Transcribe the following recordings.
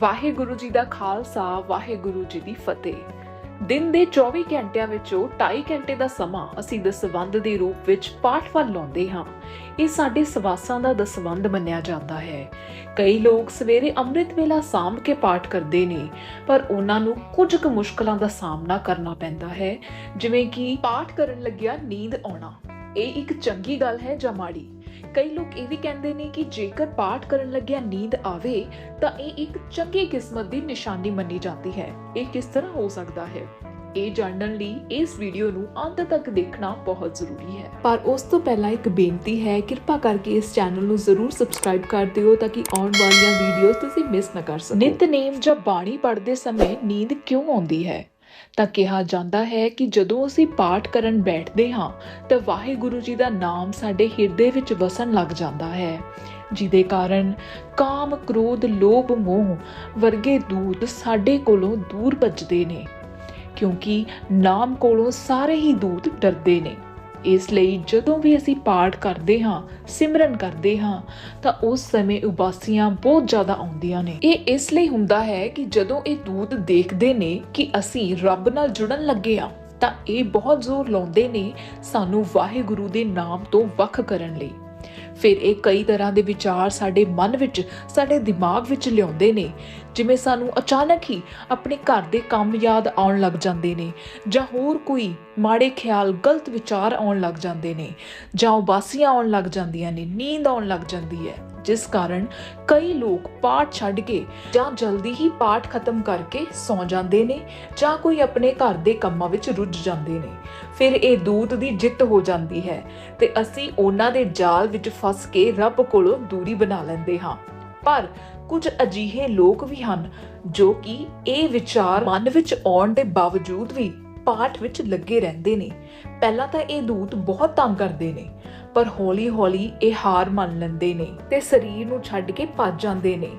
ਵਾਹਿਗੁਰੂ ਜੀ ਦਾ ਖਾਲਸਾ, ਵਾਹਿਗੁਰੂ ਜੀ ਦੀ ਫਤਿਹ। ਦਿਨ ਦੇ 24 ਘੰਟਿਆਂ ਵਿੱਚੋਂ 2.5 ਘੰਟੇ ਦਾ ਸਮਾਂ ਅਸੀਂ ਦਸਵੰਧ ਦੇ ਰੂਪ ਵਿੱਚ ਪਾਠ ਵੱਲ ਲਾਉਂਦੇ ਹਾਂ। ਇਹ ਸਾਡੇ ਸਵਾਸਾਂ ਦਾ ਦਸਵੰਧ ਮੰਨਿਆ ਜਾਂਦਾ ਹੈ। ਕਈ ਲੋਕ ਸਵੇਰੇ ਅੰਮ੍ਰਿਤ ਵੇਲਾ ਸਾਂਭ ਕੇ ਪਾਠ ਕਰਦੇ ਨੇ, ਪਰ ਉਹਨਾਂ ਨੂੰ ਕੁਝ ਕੁ ਮੁਸ਼ਕਲਾਂ ਦਾ ਸਾਹਮਣਾ ਕਰਨਾ ਪੈਂਦਾ ਹੈ, ਜਿਵੇਂ ਕਿ ਪਾਠ ਕਰਨ ਲੱਗਿਆ ਨੀਂਦ ਆਉਣਾ। ਇਹ ਇੱਕ ਚੰਗੀ ਗੱਲ ਹੈ ਜਾਂ ਮਾੜੀ? ਕਈ ਲੋਕ ਇਹ ਵੀ ਕਹਿੰਦੇ ਨੇ ਕਿ ਜੇਕਰ ਪਾਠ ਕਰਨ ਲੱਗਿਆ ਨੀਂਦ ਆਵੇ, ਤਾਂ ਇਹ ਇੱਕ ਚੰਗੀ ਕਿਸਮਤ ਦੀ ਨਿਸ਼ਾਨੀ ਮੰਨੀ ਜਾਂਦੀ ਹੈ। ਇਹ ਕਿਸ ਤਰ੍ਹਾਂ ਹੋ ਸਕਦਾ ਹੈ? ਇਹ ਜਾਣਨ ਲਈ ਇਸ ਵੀਡੀਓ ਨੂੰ ਅੰਤ ਤੱਕ ਦੇਖਣਾ ਬਹੁਤ ਜ਼ਰੂਰੀ ਹੈ। ਪਰ ਉਸ ਤੋਂ ਪਹਿਲਾਂ ਇੱਕ ਬੇਨਤੀ ਹੈ, ਕਿਰਪਾ ਕਰਕੇ ਇਸ ਚੈਨਲ ਨੂੰ ਜ਼ਰੂਰ ਸਬਸਕ੍ਰਾਈਬ ਕਰ ਦਿਓ ਤਾਂ ਕਿ ਆਉਣ ਵਾਲੀਆਂ ਵੀਡੀਓਜ਼ ਤੁਸੀਂ ਮਿਸ ਨਾ ਕਰ ਸਕੋ। ਨਿਤਨੇਮ ਜਾਂ ਬਾਣੀ ਪੜ੍ਹਦੇ ਸਮੇਂ ਨੀਂਦ ਕਿਉਂ ਆਉਂਦੀ ਹੈ? ਤਾਂ ਕਿਹਾ ਜਾਂਦਾ ਹੈ ਕਿ ਜਦੋਂ ਅਸੀਂ ਪਾਠ ਕਰਨ ਬੈਠਦੇ ਹਾਂ, ਤਾਂ ਵਾਹਿਗੁਰੂ ਜੀ ਦਾ ਨਾਮ ਸਾਡੇ ਹਿਰਦੇ ਵਿੱਚ ਵਸਣ ਲੱਗ ਜਾਂਦਾ ਹੈ। ਜਿਹਦੇ ਕਾਰਨ ਕਾਮ, ਕ੍ਰੋਧ, ਲੋਭ, ਮੋਹ ਵਰਗੇ ਦੂਤ ਸਾਡੇ ਕੋਲੋਂ ਦੂਰ ਭੱਜਦੇ ਨੇ, ਕਿਉਂਕਿ ਨਾਮ ਕੋਲੋਂ ਸਾਰੇ ਹੀ ਦੂਤ ਡਰਦੇ ਨੇ। ਇਸ ਲਈ ਜਦੋਂ ਵੀ ਅਸੀਂ ਪਾਠ ਕਰਦੇ ਹਾਂ, ਸਿਮਰਨ ਕਰਦੇ ਹਾਂ, ਤਾਂ ਉਸ ਸਮੇਂ ਉਬਾਸੀਆਂ ਬਹੁਤ ਜ਼ਿਆਦਾ ਆਉਂਦੀਆਂ ਨੇ। ਇਹ ਇਸ ਲਈ ਹੁੰਦਾ ਹੈ ਕਿ ਜਦੋਂ ਇਹ ਦੂਤ ਦੇਖਦੇ ਨੇ ਕਿ ਅਸੀਂ ਰੱਬ ਨਾਲ ਜੁੜਨ ਲੱਗੇ ਆ ਤਾਂ ਇਹ ਬਹੁਤ ਜ਼ੋਰ ਲਾਉਂਦੇ ਨੇ ਸਾਨੂੰ ਵਾਹਿਗੁਰੂ ਦੇ ਨਾਮ ਤੋਂ ਵੱਖ ਕਰਨ ਲਈ। ਫਿਰ ਇਹ ਕਈ ਤਰ੍ਹਾਂ ਦੇ ਵਿਚਾਰ ਸਾਡੇ ਮਨ ਵਿੱਚ, ਸਾਡੇ ਦਿਮਾਗ ਵਿੱਚ ਲਿਆਉਂਦੇ ਨੇ ਜਿਵੇਂ ਸਾਨੂੰ ਅਚਾਨਕ ਹੀ ਆਪਣੇ ਘਰ ਦੇ ਕੰਮ ਯਾਦ ਆਉਣ ਲੱਗ ਜਾਂਦੇ ਨੇ, ਜਾਂ ਹੋਰ ਕੋਈ ਮਾੜੇ ਖਿਆਲ, ਗਲਤ ਵਿਚਾਰ ਆਉਣ ਲੱਗ ਜਾਂਦੇ ਨੇ, ਜਾਂ ਉਬਾਸੀਆਂ ਆਉਣ ਲੱਗ ਜਾਂਦੀਆਂ ਨੇ, ਨੀਂਦ ਆਉਣ ਲੱਗ ਜਾਂਦੀ ਹੈ। ਜਿਸ ਕਾਰਨ ਕਈ ਲੋਕ ਪਾਠ ਛੱਡ ਕੇ ਜਾਂ ਜਲਦੀ ਹੀ ਪਾਠ ਖਤਮ ਕਰਕੇ ਸੌਂ ਜਾਂਦੇ ਨੇ, ਜਾਂ ਕੋਈ ਆਪਣੇ ਘਰ ਦੇ ਕੰਮਾਂ ਵਿੱਚ ਰੁੱਝ ਜਾਂਦੇ ਨੇ। ਫਿਰ ਇਹ ਦੂਤ ਦੀ ਜਿੱਤ ਹੋ ਜਾਂਦੀ ਹੈ ਤੇ ਅਸੀਂ ਉਹਨਾਂ ਦੇ ਜਾਲ ਵਿੱਚ ਫਸ ਕੇ ਰੱਬ ਕੋਲੋਂ ਦੂਰੀ ਬਣਾ ਲੈਂਦੇ ਹਾਂ। ਪਰ ਕੁਝ ਅਜੀਹੇ ਲੋਕ ਵੀ ਹਨ ਜੋ ਕਿ ਇਹ ਵਿਚਾਰ ਮਨ ਵਿੱਚ ਆਉਣ ਦੇ ਬਾਵਜੂਦ ਵੀ ਪਾਠ ਵਿੱਚ ਲੱਗੇ ਰਹਿੰਦੇ ਨੇ। ਪਹਿਲਾਂ ਤਾਂ ਇਹ ਦੂਤ ਬਹੁਤ ਤੰਗ ਕਰਦੇ ਨੇ, ਪਰ ਹੌਲੀ-ਹੌਲੀ ਇਹ ਹਾਰ ਮੰਨ ਲੈਂਦੇ ਨੇ ਤੇ ਸਰੀਰ ਨੂੰ ਛੱਡ ਕੇ ਭੱਜ ਜਾਂਦੇ ਨੇ।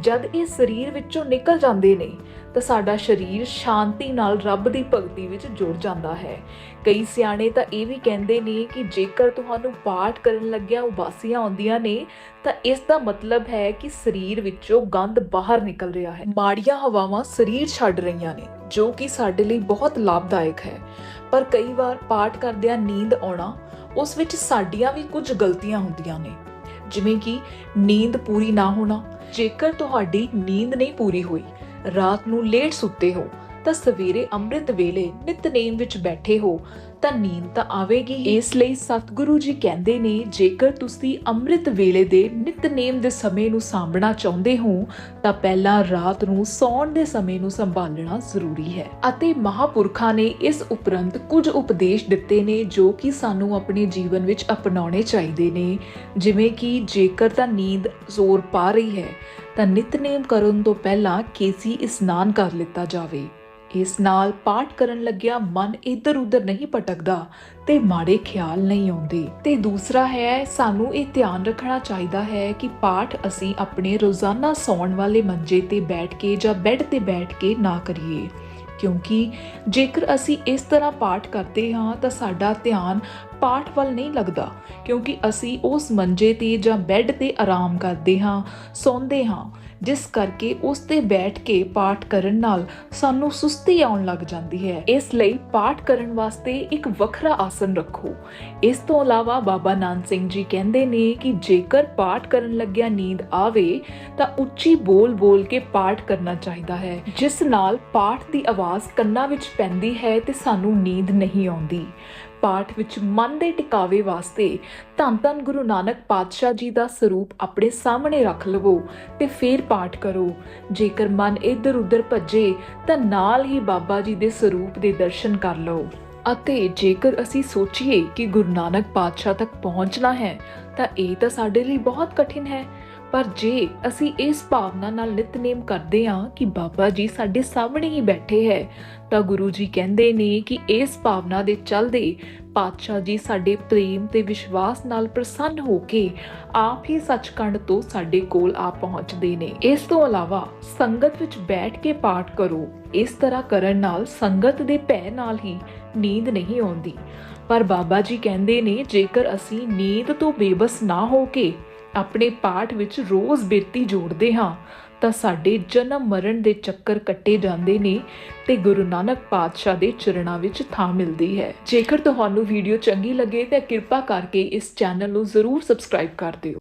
ਜਦ ਇਹ ਸਰੀਰ ਵਿੱਚੋਂ ਨਿਕਲ ਜਾਂਦੇ ਨੇ ਤਾਂ ਸਾਡਾ ਸਰੀਰ ਸ਼ਾਂਤੀ ਨਾਲ ਰੱਬ ਦੀ ਭਗਤੀ ਵਿੱਚ ਜੁੜ ਜਾਂਦਾ ਹੈ। ਕਈ ਸਿਆਣੇ ਤਾਂ ਇਹ ਵੀ ਕਹਿੰਦੇ ਨੇ ਕਿ ਜੇਕਰ ਤੁਹਾਨੂੰ ਪਾਠ ਕਰਨ ਲੱਗਿਆ ਉਬਾਸੀਆਂ ਆਉਂਦੀਆਂ ਨੇ, ਤਾਂ ਇਸ ਦਾ ਮਤਲਬ ਹੈ ਕਿ ਸਰੀਰ ਵਿੱਚੋਂ ਗੰਦ ਬਾਹਰ ਨਿਕਲ ਰਿਹਾ ਹੈ। ਮਾੜੀਆਂ ਹਵਾਵਾਂ ਸਰੀਰ ਛੱਡ ਰਹੀਆਂ ਨੇ, ਜੋ ਕਿ ਸਾਡੇ ਲਈ ਬਹੁਤ ਲਾਭਦਾਇਕ ਹੈ। ਪਰ ਕਈ ਵਾਰ ਪਾਠ ਕਰਦਿਆਂ ਨੀਂਦ ਆਉਣਾ, ਉਸ ਵਿੱਚ ਸਾਡੀਆਂ ਵੀ ਕੁਝ ਗਲਤੀਆਂ ਹੁੰਦੀਆਂ ਨੇ। ਜਿਵੇਂ ਕਿ ਨੀਂਦ ਪੂਰੀ ਨਾ ਹੋਣਾ, ਜੇਕਰ ਤੁਹਾਡੀ ਨੀਂਦ ਨਹੀਂ ਪੂਰੀ ਹੋਈ ਰਾਤ ਨੂੰ ਲੇਟ ਸੁੱਤੇ ਹੋ ਤਾਂ ਸਵੇਰੇ ਅੰਮ੍ਰਿਤ ਵੇਲੇ ਨਿਤਨੇਮ ਵਿੱਚ ਬੈਠੇ ਹੋ। ਤਾਂ ਨੀਂਦ ਤਾਂ ਆਵੇਗੀ ਇਸ ਲਈ ਸਤਿਗੁਰੂ ਜੀ ਕਹਿੰਦੇ ਨੇ, ਜੇਕਰ ਤੁਸੀਂ ਅੰਮ੍ਰਿਤ ਵੇਲੇ ਦੇ ਨਿਤਨੇਮ ਦੇ ਸਮੇਂ ਨੂੰ ਸਾਂਭਣਾ ਚਾਹੁੰਦੇ ਹੋ, ਤਾਂ ਪਹਿਲਾਂ ਰਾਤ ਨੂੰ ਸੌਣ ਦੇ ਸਮੇਂ ਨੂੰ ਸੰਭਾਲਣਾ ਜ਼ਰੂਰੀ ਹੈ। ਅਤੇ ਮਹਾਪੁਰਖਾਂ ਨੇ ਇਸ ਉਪਰੰਤ ਕੁਝ ਉਪਦੇਸ਼ ਦਿੱਤੇ ਨੇ, ਜੋ ਕਿ ਸਾਨੂੰ ਆਪਣੇ ਜੀਵਨ ਵਿੱਚ ਅਪਣਾਉਣੇ ਚਾਹੀਦੇ ਨੇ। ਜਿਵੇਂ ਕਿ ਜੇਕਰ ਤਾਂ ਨੀਂਦ ਜ਼ੋਰ ਪਾ ਰਹੀ ਹੈ, ਤਾਂ ਨਿਤਨੇਮ ਕਰਨ ਤੋਂ ਪਹਿਲਾਂ ਕੇਸੀ ਇਸ਼ਨਾਨ ਕਰ ਲਿੱਤਾ ਜਾਵੇ। ਇਸ ਨਾਲ ਪਾਠ ਕਰਨ ਲੱਗਿਆ ਮਨ ਇੱਧਰ ਉੱਧਰ ਨਹੀਂ ਭਟਕਦਾ ਤੇ ਮਾੜੇ ਖਿਆਲ ਨਹੀਂ ਆਉਂਦੇ। ਤੇ ਦੂਸਰਾ ਹੈ, ਸਾਨੂੰ ਇਹ ਧਿਆਨ ਰੱਖਣਾ ਚਾਹੀਦਾ ਹੈ ਕਿ ਪਾਠ ਅਸੀਂ ਆਪਣੇ ਰੋਜ਼ਾਨਾ ਸੌਣ ਵਾਲੇ ਮੰਜੇ ਤੇ ਬੈਠ ਕੇ ਜਾਂ ਬੈੱਡ ਤੇ ਬੈਠ ਕੇ ਨਾ ਕਰੀਏ। ਕਿਉਂਕਿ ਜੇਕਰ ਅਸੀਂ ਇਸ ਤਰ੍ਹਾਂ ਪਾਠ ਕਰਦੇ ਹਾਂ ਤਾਂ ਸਾਡਾ ਧਿਆਨ ਪਾਠ ਵੱਲ ਨਹੀਂ ਲੱਗਦਾ। ਕਿਉਂਕਿ ਅਸੀਂ ਉਸ ਮੰਜੇ ਤੇ ਜਾਂ ਬੈੱਡ ਤੇ ਆਰਾਮ ਕਰਦੇ ਹਾਂ, ਸੌਂਦੇ ਹਾਂ। ਜਿਸ ਕਰਕੇ ਉਸ ਤੇ ਬੈਠ ਕੇ ਪਾਠ ਕਰਨ ਨਾਲ ਸਾਨੂੰ ਸੁਸਤੀ ਆਉਣ ਲੱਗ ਜਾਂਦੀ ਹੈ। ਇਸ ਲਈ ਪਾਠ ਕਰਨ ਵਾਸਤੇ ਇੱਕ ਵੱਖਰਾ ਆਸਨ ਰੱਖੋ। ਇਸ ਤੋਂ ਇਲਾਵਾ ਬਾਬਾ ਨਾਨਕ ਸਿੰਘ ਜੀ ਕਹਿੰਦੇ ਨੇ ਕਿ ਜੇਕਰ ਪਾਠ ਕਰਨ ਲੱਗਿਆ ਨੀਂਦ ਆਵੇ, ਤਾਂ ਉੱਚੀ ਬੋਲ-ਬੋਲ ਕੇ ਪਾਠ ਕਰਨਾ ਚਾਹੀਦਾ ਹੈ। ਜਿਸ ਨਾਲ ਪਾਠ ਦੀ ਆਵਾਜ਼ ਕੰਨਾਂ ਵਿੱਚ ਪੈਂਦੀ ਹੈ ਤੇ ਸਾਨੂੰ ਨੀਂਦ ਨਹੀਂ ਆਉਂਦੀ। ਪਾਠ ਵਿੱਚ ਮਨ ਦੇ ਟਿਕਾਵੇ ਵਾਸਤੇ ਧੰਨ ਧੰਨ ਗੁਰੂ ਨਾਨਕ ਪਾਤਸ਼ਾਹ ਜੀ ਦਾ ਸਰੂਪ ਆਪਣੇ ਸਾਹਮਣੇ ਰੱਖ ਲਵੋ ਤੇ ਫਿਰ ਪਾਠ ਕਰੋ। ਜੇਕਰ ਮਨ ਇੱਧਰ ਉੱਧਰ ਭੱਜੇ, ਤਾਂ ਨਾਲ ਹੀ ਬਾਬਾ ਜੀ ਦੇ ਸਰੂਪ ਦੇ ਦਰਸ਼ਨ ਕਰ ਲਓ। ਅਤੇ ਜੇਕਰ ਅਸੀਂ ਸੋਚੀਏ ਕਿ ਗੁਰੂ ਨਾਨਕ ਪਾਤਸ਼ਾਹ ਤੱਕ ਪਹੁੰਚਣਾ ਹੈ, ਤਾਂ ਇਹ ਤਾਂ ਸਾਡੇ ਲਈ ਬਹੁਤ ਕਠਿਨ ਹੈ। ਪਰ ਜੇ ਅਸੀਂ ਇਸ ਭਾਵਨਾ ਨਾਲ ਨਿਤਨੇਮ ਕਰਦੇ ਹਾਂ ਕਿ ਬਾਬਾ ਜੀ ਸਾਡੇ ਸਾਹਮਣੇ ਹੀ ਬੈਠੇ ਹੈ, ਤਾਂ ਗੁਰੂ ਜੀ ਕਹਿੰਦੇ ਨੇ ਕਿ ਇਸ ਭਾਵਨਾ ਦੇ ਚੱਲਦੇ ਪਾਤਸ਼ਾਹ ਜੀ ਸਾਡੇ ਪ੍ਰੇਮ ਤੇ ਵਿਸ਼ਵਾਸ ਨਾਲ ਪ੍ਰਸੰਨ ਹੋ ਕੇ ਆਪ ਹੀ ਸੱਚਖੰਡ ਤੋਂ ਸਾਡੇ ਕੋਲ ਆ ਪਹੁੰਚਦੇ ਨੇ। ਇਸ ਤੋਂ ਇਲਾਵਾ ਸੰਗਤ ਵਿੱਚ ਬੈਠ ਕੇ ਪਾਠ ਕਰੋ। ਇਸ ਤਰ੍ਹਾਂ ਕਰਨ ਨਾਲ ਸੰਗਤ ਦੇ ਭੈ ਨਾਲ ਹੀ ਨੀਂਦ ਨਹੀਂ ਆਉਂਦੀ। ਪਰ ਬਾਬਾ ਜੀ ਕਹਿੰਦੇ ਨੇ, ਜੇਕਰ ਅਸੀਂ ਨੀਂਦ ਤੋਂ ਬੇਬਸ ਨਾ ਹੋ ਕੇ ਆਪਣੇ ਪਾਠ ਵਿੱਚ ਰੋਜ਼ ਬਿਰਤੀ ਜੋੜਦੇ ਹਾਂ, ਤਾਂ ਸਾਡੇ ਜਨਮ ਮਰਨ ਦੇ ਚੱਕਰ ਕੱਟੇ ਜਾਂਦੇ ਨੇ ਤੇ ਗੁਰੂ ਨਾਨਕ ਪਾਤਸ਼ਾਹ ਦੇ ਚਰਨਾਂ ਵਿੱਚ ਥਾਂ ਮਿਲਦੀ ਹੈ। ਜੇਕਰ ਤੁਹਾਨੂੰ ਵੀਡੀਓ ਚੰਗੀ ਲੱਗੇ ਤਾਂ ਕਿਰਪਾ ਕਰਕੇ ਇਸ ਚੈਨਲ ਨੂੰ ਜ਼ਰੂਰ ਸਬਸਕ੍ਰਾਈਬ ਕਰ ਦਿਓ।